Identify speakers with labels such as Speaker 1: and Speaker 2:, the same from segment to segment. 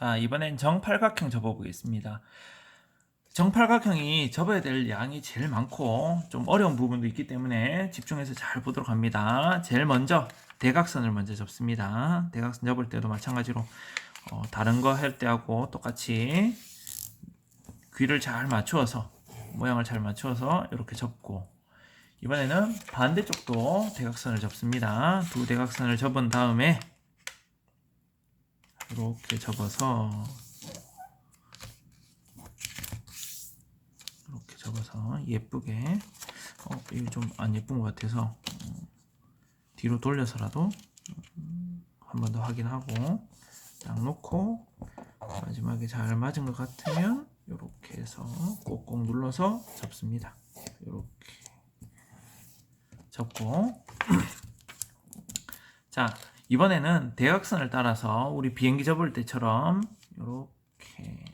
Speaker 1: 자, 이번엔 정팔각형 접어보겠습니다. 정팔각형이 접어야 될 양이 제일 많고 좀 어려운 부분도 있기 때문에 집중해서 잘 보도록 합니다. 제일 먼저 대각선을 먼저 접습니다. 대각선 접을 때도 마찬가지로 어, 다른 거 할 때하고 똑같이 귀를 잘 맞추어서 모양을 잘 맞추어서 이렇게 접고 이번에는 반대쪽도 대각선을 접습니다. 두 대각선을 접은 다음에 이렇게 접어서 이렇게 접어서 예쁘게 어, 이게 좀안 예쁜 것 같아서 어, 뒤로 돌려서라도 한 번 더 확인하고 딱 놓고 마지막에 잘 맞은 것 같으면 이렇게 해서 꼭꼭 눌러서 접습니다. 이렇게 접고 자 이번에는 대각선을 따라서 우리 비행기 접을 때처럼 이렇게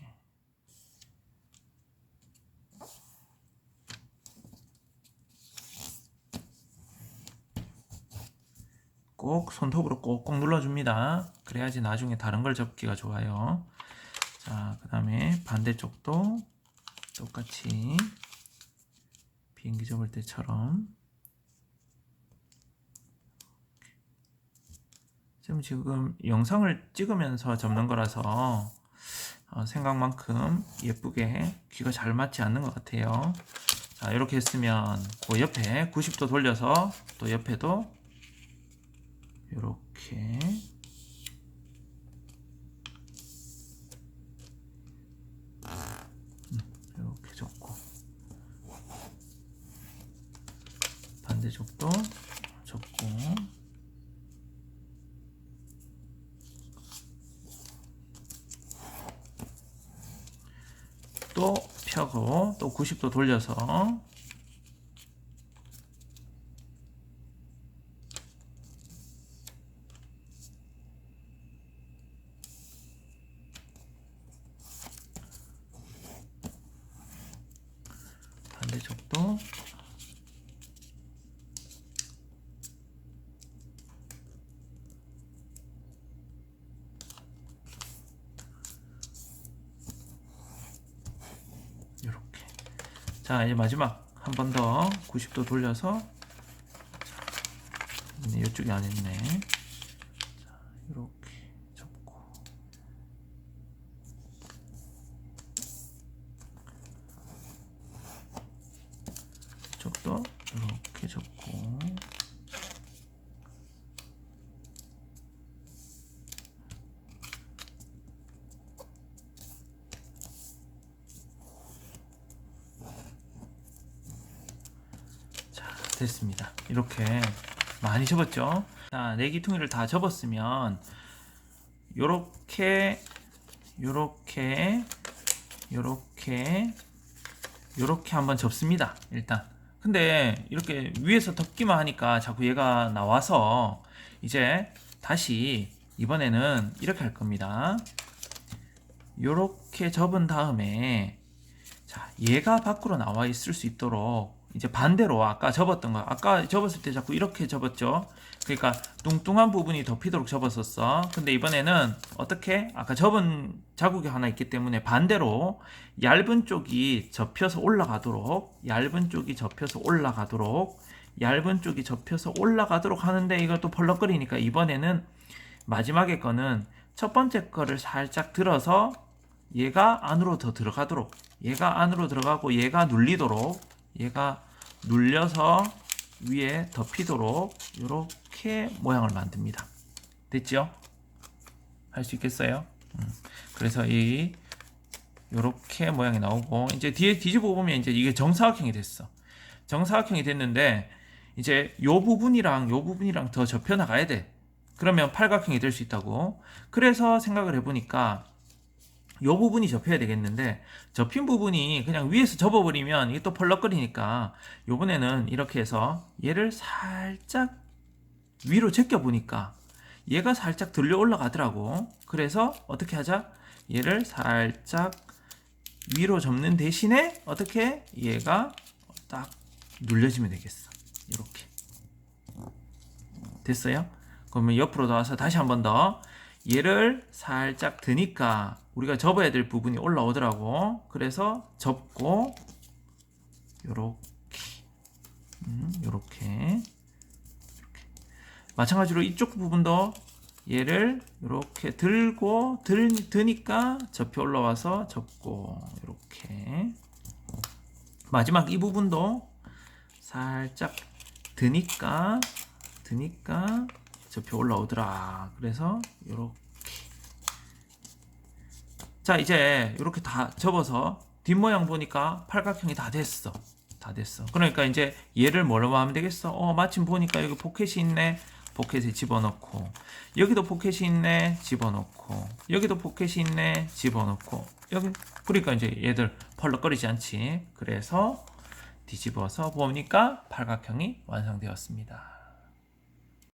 Speaker 1: 꼭 손톱으로 꼭꼭 눌러줍니다. 그래야지 나중에 다른 걸 접기가 좋아요. 자, 그 다음에 반대쪽도 똑같이 비행기 접을 때처럼 지금 지금 영상을 찍으면서 접는 거라서 어, 생각만큼 예쁘게 귀가 잘 맞지 않는 것 같아요. 자, 이렇게 했으면 그 옆에 90도 돌려서 또 옆에도 이렇게. 이렇게 접고. 반대쪽도 접고 또 펴고 또 90도 돌려서. 반대쪽도 이렇게 자 이제 마지막 한 번 더 90도 돌려서. 네, 이쪽이 안 했네. 자 이렇게 접고. 이쪽도 이렇게 접고 자 됐습니다. 이렇게 많이 접었죠? 자 내기퉁이를 다 접었으면 요렇게 요렇게 요렇게 요렇게 한번 접습니다 일단. 근데 이렇게 위에서 덮기만 하니까 자꾸 얘가 나와서 이제 다시 이번에는 이렇게 할 겁니다. 요렇게 접은 다음에 자 얘가 밖으로 나와 있을 수 있도록 이제 반대로 아까 접었던 거 아까 접었을 때 자꾸 이렇게 접었죠? 그러니까 뚱뚱한 부분이 덮이도록 접었었어. 근데 이번에는 어떻게? 아까 접은 자국이 하나 있기 때문에 반대로 얇은 쪽이 접혀서 올라가도록 얇은 쪽이 접혀서 올라가도록 얇은 쪽이 접혀서 올라가도록 하는데 이것도 펄럭거리니까 이번에는 마지막에 거는 첫 번째 거를 살짝 들어서 얘가 안으로 더 들어가도록 얘가 안으로 들어가고 얘가 눌리도록 얘가 눌려서 위에 덮이도록 이렇게 모양을 만듭니다. 됐죠? 할 수 있겠어요? 음. 그래서 이 이렇게 모양이 나오고 이제 뒤에 뒤집어 보면 이제 이게 정사각형이 됐어. 정사각형이 됐는데 이제 요 부분이랑 요 부분이랑 더 접혀 나가야 돼. 그러면 팔각형이 될 수 있다고. 그래서 생각을 해보니까 요 부분이 접혀야 되겠는데 접힌 부분이 그냥 위에서 접어버리면 이게 또 펄럭거리니까 요번에는 이렇게 해서 얘를 살짝 위로 제껴 보니까 얘가 살짝 들려 올라가더라고. 그래서 어떻게 하자? 얘를 살짝 위로 접는 대신에 어떻게 얘가 딱 눌려지면 되겠어. 이렇게. 됐어요? 그러면 옆으로 나와서 다시 한 번 더 얘를 살짝 드니까 우리가 접어야 될 부분이 올라오더라고. 그래서 접고 요렇게 음, 요렇게 이렇게. 마찬가지로 이쪽 부분도 얘를 이렇게 들고 들, 드니까 접혀 올라와서 접고 이렇게 마지막 이 부분도 살짝 드니까 드니까 접혀 올라오더라. 그래서 이렇게. 자 이제 이렇게 다 접어서 뒷모양 보니까 팔각형이 다 됐어. 다 됐어. 그러니까 이제 얘를 뭐라고 하면 되겠어? 어 마침 보니까 여기 포켓이 있네. 포켓에 집어넣고. 여기도 포켓이 있네. 집어넣고. 여기도 포켓이 있네. 집어넣고. 여기 그러니까 이제 얘들 펄럭거리지 않지. 그래서 뒤집어서 보니까 팔각형이 완성되었습니다